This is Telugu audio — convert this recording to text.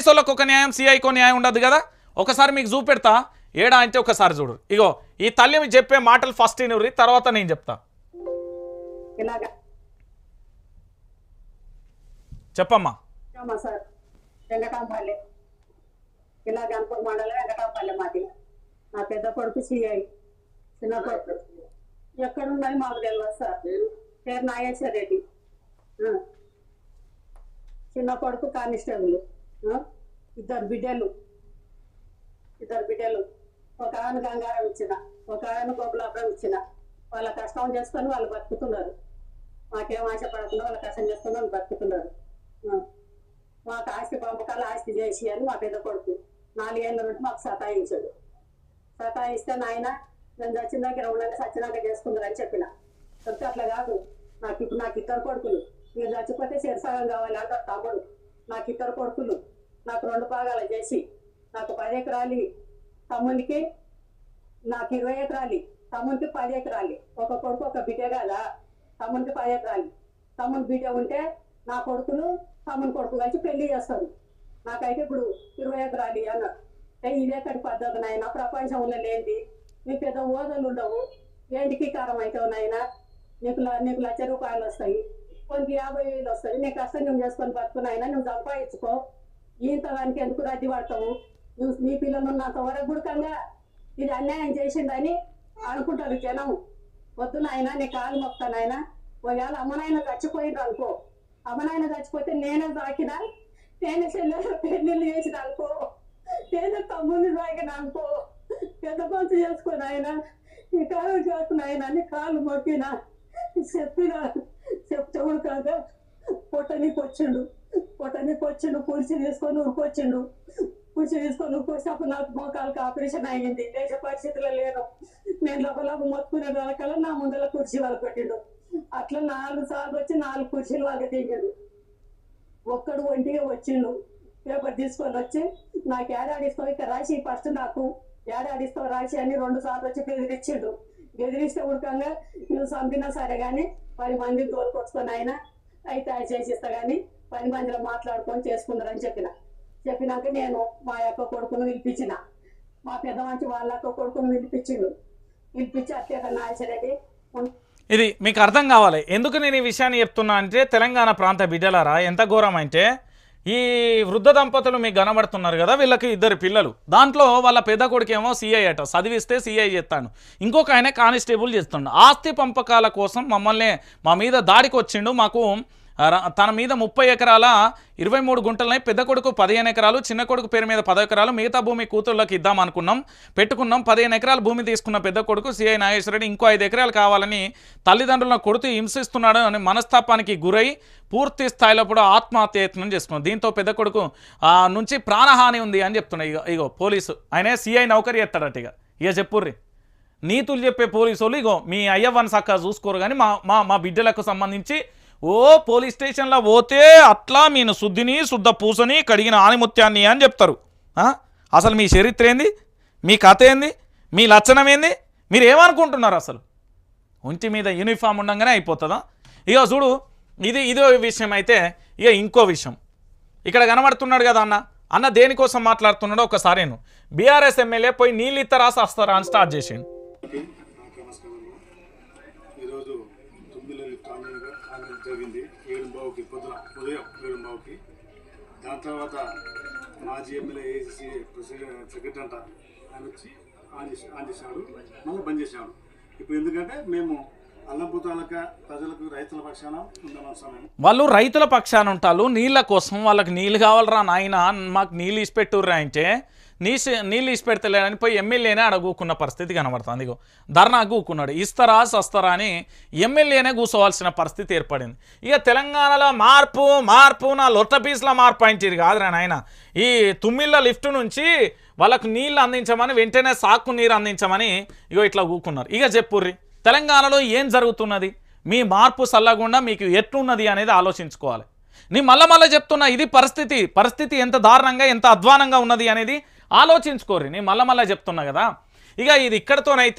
పోలీసులకు ఒక న్యాయం సిఐకి న్యాయం ఉండదు కదా? ఒకసారి మీకు చూపెడతా. ఏడా అంటే ఒకసారి చూడు. ఇగో ఈ తల్లి చెప్పే మాటలు ఫస్ట్ ఇనుర్రి తర్వాత నేను చెప్తా. చెప్పమ్మా. వెంకటాంపల్లి ఇలా గన్పూర్ మండలం వెంకటాంపల్లి మాది నా పెద్ద కొడుకు సిఐ చిన్న కొడుకు. ఎక్కడున్నది మాకు తెలియదు సార్. పేరు నాగేశ్వర రెడ్డి. చిన్న కొడుకు కానిస్టేబుల్. ఇద్దరు బిడ్డలు. ఇద్దరు బిడ్డలు. ఒక ఆయన గంగారం ఇచ్చిన ఒక ఆయన గోపులాపురం ఇచ్చిన. వాళ్ళ కష్టం చేసుకొని వాళ్ళు బతుకుతున్నారు. మాకేం ఆశ పడకుండా వాళ్ళ కష్టం చేసుకొని వాళ్ళు బతుకుతున్నారు. మాకు ఆస్తి పంపకాలు ఆస్తి చేసి అని మా పెద్ద కొడుకు నాలుగేళ్ళ నుండి మాకు సతాయించాడు. సతాయిస్తే నాయన నేను చచ్చిన దగ్గర ఉండండి సచ్చినాక చేసుకుందరని చెప్పిన. చెప్తే అట్లా కాదు. నాకు ఇప్పుడు నాకు ఇద్దరు కొడుకులు. మీరు చచ్చిపోతే శరసాగం కావాలి అంటారు తమ్ముడు. నాకు ఇద్దరు కొడుకులు. నాకు రెండు భాగాలు చేసి నాకు పది ఎకరాలు తమ్మునికి నాకు ఇరవై ఎకరాలు తమ్మునికి పది ఎకరాలు. ఒక కొడుకు ఒక బిడ్డ కదా? తమ్మునికి పది ఎకరాలు. తమ్ముని బిడ్డ ఉంటే నా కొడుకులు తమ్ముని కొడుకు కలిసి పెళ్ళి చేస్తారు. నాకైతే ఇప్పుడు ఇరవై ఎకరాలు అన్నారు. ఇదే ఇదేకటి పద్ధతి నాయన? ప్రపంచంలో లేనిది. నీకు పెద్ద ఓదలు ఉండవు. ఏంటికి కారం అవుతావు నాయన? నీకు ల- నీకు లక్ష రూపాయలు వస్తాయి. కొన్ని యాభై వేలు వస్తాయి. నీకు అసలు నువ్వు చేసుకొని బతుకున్నాయినా నువ్వు సంపాదించుకో. ఇంత దానికి ఎందుకు రద్దీ పడతావు? నువ్వు నీ పిల్లలు ఉన్నంత వరకు గుడకంగా ఇది అన్యాయం చేసిందని అనుకుంటారు జనం. వద్దు నాయన నీ కాలు మొక్తానాయన ఒకవేళ అమ్మనాయన చచ్చిపోయిండ్రు అనుకో. అమ్మనాయన చచ్చిపోతే నేనే తాకినా? నేనే చెల్లెలు పెళ్ళిళ్ళు చేసిన అనుకో. నేనే తమ్ముడిని తాకిన అనుకో. పెద్ద పంచు చేసుకుని ఆయన ఈ కాలు చేసుకుని ఆయన నీ కాలు మొక్కిన చెప్పిన. చెప్తాడు కాక పొట్టనికి వచ్చిండు పొట్టనికి వచ్చిండు కుర్చీ తీసుకొని ఉరికొచ్చిండు. కుర్చీ తీసుకొని ఉరికొచ్చినప్పుడు నాకు మోకాలకు ఆపరేషన్ అయ్యింది. దేశ పరిస్థితిలో లేను. నేను లోపల మొత్తుకునే వాళ్ళకల్లా నా ముందర కుర్చీ వాళ్ళు పెట్టిండు. అట్లా నాలుగు సార్లు వచ్చి నాలుగు కుర్చీలు వాళ్ళకి దిగాడు ఒక్కడు ఒంటిగా వచ్చిండు. పేపర్ తీసుకొని వచ్చి నాకు ఏడాడిస్తావు? ఇక్కడ రాసి ఫస్ట్ నాకు. ఏడాడిస్తావు? రాసి అని రెండు సార్లు వచ్చి బెదిరించిండు ఎదిరిస్తే ఉడకంగా నువ్వు చంపినా సరే కానీ పది మంది తోలుకొచ్చుకొని ఆయన అయితే ఆయన చేసిస్తా కానీ పది మందిలో మాట్లాడుకొని చేసుకుందరని చెప్పిన. చెప్పినాక నేను మా యొక్క కొడుకును పిలిపించిన. మా పెద్ద మంచి వాళ్ళ యొక్క కొడుకును పిలిపించిండు. పిలిపించి అత్యక నాయసరెడ్డి ఇది మీకు అర్థం కావాలి. ఎందుకు నేను ఈ విషయాన్ని చెప్తున్నా అంటే తెలంగాణ ప్రాంత బిడ్డలారా ఎంత ఘోరం అంటే ఈ వృద్ధ దంపతులు మీకు కనబడుతున్నారు కదా వీళ్ళకి ఇద్దరు పిల్లలు. దాంట్లో వాళ్ళ పెద్ద కొడుకేమో సీఐ అట చదివిస్తే సీఐ చేస్తాను ఇంకొక ఆయన కానిస్టేబుల్ చేస్తుండు. ఆస్తి పంపకాల కోసం మమ్మల్ని మా మీద దాడికి వచ్చిండు మాకు తన మీద ముప్పై ఎకరాల ఇరవై మూడు గుంటలనే పెద్ద కొడుకు పదిహేను ఎకరాలు చిన్న కొడుకు పేరు మీద పది ఎకరాలు మిగతా భూమి కూతుళ్ళకి ఇద్దామనుకున్నాం పెట్టుకున్నాం. పదిహేను ఎకరాల భూమి తీసుకున్న పెద్ద కొడుకు సిఐ నాగేశ్వరరెడ్డి ఇంకో ఐదు ఎకరాలు కావాలని తల్లిదండ్రులను కొడుతూ హింసిస్తున్నాడు అని మనస్తాపానికి గురై పూర్తి స్థాయిలో కూడా ఆత్మహత్యయత్నం చేసుకున్నాం. దీంతో పెద్ద కొడుకు నుంచి ప్రాణహాని ఉంది అని చెప్తున్నాయి ఇగో ఇగో పోలీసు. ఆయనే సిఐ నౌకరీ ఎత్తాడట ఇక ఇక చెప్పుర్రి. నీతులు చెప్పే పోలీసు వాళ్ళు ఇగో మీ అయ్యవ్వని సక్క చూసుకోరు కానీ మా మా మా బిడ్డలకు సంబంధించి ఓ పోలీస్ స్టేషన్లో పోతే అట్లా మీను శుద్ధిని శుద్ధ పూసని కడిగిన ఆనిముత్యాన్ని అని చెప్తారు. అసలు మీ చరిత్ర ఏంది? మీ కథ ఏంది? మీ లక్షణం ఏంది? మీరు ఏమనుకుంటున్నారు అసలు? ఒంటి మీద యూనిఫామ్ ఉండగానే అయిపోతుందా? ఇక చూడు ఇది ఇదో విషయం అయితే ఇక ఇంకో విషయం. ఇక్కడ కనబడుతున్నాడు కదా అన్న. అన్న దేనికోసం మాట్లాడుతున్నాడో ఒకసారి నేను బీఆర్ఎస్ ఎమ్మెల్యే పోయి నీళ్ళు రాసి వస్తారా అని స్టార్ట్ చేసిండు. బాబుకి పొద్దున ఉదయం వేణు బాబుకి. దాని తర్వాత మాజీ ఎమ్మెల్యే ఏసీసీ ప్రెసిడెంట్ సెక్రటరీ అంట ఆయన వచ్చి ఆన్ చేసి ఆన్ చేశాడు మళ్ళీ బంద్ చేశాడు. ఇప్పుడు ఎందుకంటే మేము ప్రజలకు రైతుల వాళ్ళు రైతుల పక్షాన ఉంటారు. నీళ్ళ కోసం వాళ్ళకి నీళ్ళు కావాలరా నాయన? మాకు నీళ్ళు ఇసి పెట్టుర్రా అంటే నీ నీళ్ళు ఇసి పెడతలేడని పోయి ఎమ్మెల్యేనే అడగూకున్న పరిస్థితి కనబడుతుంది ఇగో ధర్నా కూకున్నాడు ఇస్తారా సస్తారా అని ఎమ్మెల్యేనే కూర్చోవాల్సిన పరిస్థితి ఏర్పడింది. ఇక తెలంగాణలో మార్పు మార్పు నా లొట్ట పీసుల మార్పు అయింది కాదురా నాయన. ఈ తుమ్మిళ్ళ లిఫ్ట్ నుంచి వాళ్ళకు నీళ్ళు అందించమని వెంటనే సాకు నీరు అందించమని ఇగో ఇట్లా కూకున్నారు ఇక చెప్పుర్రి తెలంగాణలో ఏం జరుగుతున్నది? మీ మార్పు సల్లగుండా మీకు ఎట్లున్నది అనేది ఆలోచించుకోవాలి. నీ మళ్ళా మళ్ళీ చెప్తున్నా ఇది పరిస్థితి పరిస్థితి ఎంత దారుణంగా ఎంత అధ్వానంగా ఉన్నది అనేది ఆలోచించుకోర్రి నేను మళ్ళా మళ్ళీ చెప్తున్నా కదా. ఇక ఇది ఇక్కడతోనైతే